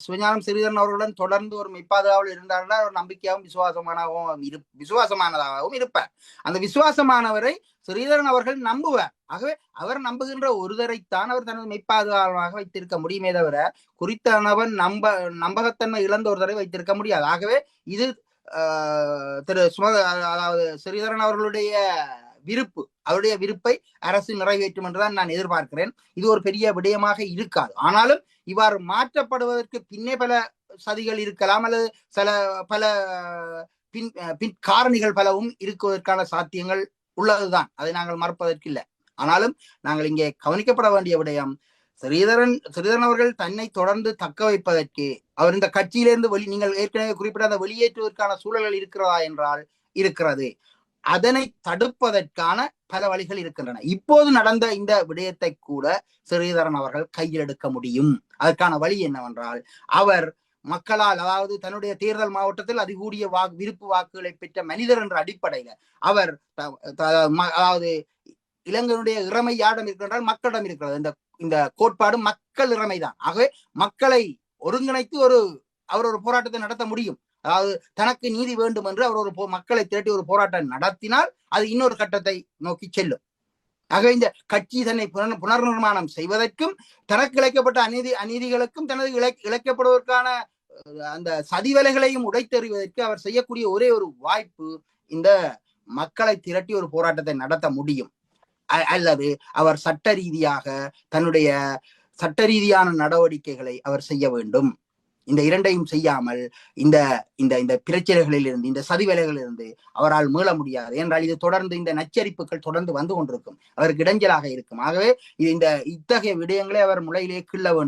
சிவஞானம் சிறிதரன் அவர்களுடன் தொடர்ந்து ஒரு மெய்ப்பாதுகாவல் இருந்தார்னா ஒரு நம்பிக்கையாகவும் விசுவாசமானவும் இரு விசுவாசமானதாகவும் இருப்பார். அந்த விசுவாசமானவரை ஸ்ரீதரன் அவர்கள் நம்புவார். ஆகவே அவர் நம்புகின்ற ஒருதரைத்தான் அவர் தனது மெய்ப்பாதுகாவலாக வைத்திருக்க முடியுமே தவிர குறித்தானவன் நம்ப நம்பகத்தன்மை இழந்த ஒருதரை வைத்திருக்க முடியாது. ஆகவே இது ஆஹ், திரு சும அதாவது ஸ்ரீதரன் அவர்களுடைய விருப்பு அவருடைய விருப்பை அரசு நிறைவேற்றும் என்றுதான் நான் எதிர்பார்க்கிறேன். இது ஒரு பெரிய விடயமாக இருக்காது. ஆனாலும் இவ்வாறு மாற்றப்படுவதற்கு பின்னே பல சதிகள் இருக்கலாம் அல்லது சில பல பின் பின் காரணிகள் பலவும் இருக்குவதற்கான சாத்தியங்கள் உள்ளதுதான். அதை நாங்கள் மறுப்பதற்கு இல்லை ஆனாலும் நாங்கள் இங்கே கவனிக்கப்பட வேண்டிய விடயம் ஸ்ரீதரன் ஸ்ரீதரன் அவர்கள் தன்னை தொடர்ந்து தக்க வைப்பதற்கு அவர் இந்த கட்சியிலிருந்து வெளி நீங்கள் ஏற்கனவே குறிப்பிட்ட அந்த வெளியேற்றுவதற்கான சூழல்கள் இருக்கிறதா என்றால் இருக்கிறது. அதனை தடுப்பதற்கான பல வழிகள் இருக்கின்றன. இப்போது நடந்த இந்த விடயத்தை கூட சிறீதரன் அவர்கள் கையில் எடுக்க முடியும். அதற்கான வழி என்னவென்றால் அவர் மக்களால் அதாவது தன்னுடைய தேர்தல் மாவட்டத்தில் அதிகூடிய வாக்கு விருப்பு வாக்குகளை பெற்ற மனிதர் என்ற அடிப்படையில அவர் அதாவது இளைஞனுடைய இறமை யாரிடம் இருக்கின்றால் மக்களிடம் இருக்கிறது. இந்த இந்த கோட்பாடு மக்கள் இறமைதான். ஆகவே மக்களை ஒருங்கிணைத்து ஒரு அவர் ஒரு போராட்டத்தை நடத்த முடியும். அதாவது தனக்கு நீதி வேண்டும் என்று அவர் ஒரு போ- மக்களை திரட்டி ஒரு போராட்டம் நடத்தினால் அது இன்னொரு கட்டத்தை நோக்கி செல்லும். ஆகவே இந்த கட்சி தன்னை புனர் புனர் நிர்மாணம் செய்வதற்கும் தனக்கு இழைக்கப்பட்ட அநீதி அநீதிகளுக்கும் தனது இழை இழைக்கப்படுவதற்கான அந்த சதிவலைகளையும் உடைத்தெறிவதற்கு அவர் செய்யக்கூடிய ஒரே ஒரு வாய்ப்பு இந்த மக்களை திரட்டி ஒரு போராட்டத்தை நடத்த முடியும். அல்லது அவர் சட்ட ரீதியாக தன்னுடைய சட்ட ரீதியான நடவடிக்கைகளை அவர் செய்ய வேண்டும். இந்த இரண்டையும் செய்யாமல் இந்த இந்த இந்த பிரச்சனைகளிலிருந்து இந்த சதி வேலைகளில் இருந்து அவரால் மீள முடியாது. என்றால் இது தொடர்ந்து இந்த நச்சரிப்புகள் தொடர்ந்து வந்து கொண்டிருக்கும். அவருக்கு இடைஞ்சலாக இருக்கும். ஆகவே இது இந்த இத்தகைய விடயங்களை அவர் முளையிலே கிள்ள வேண்டும்.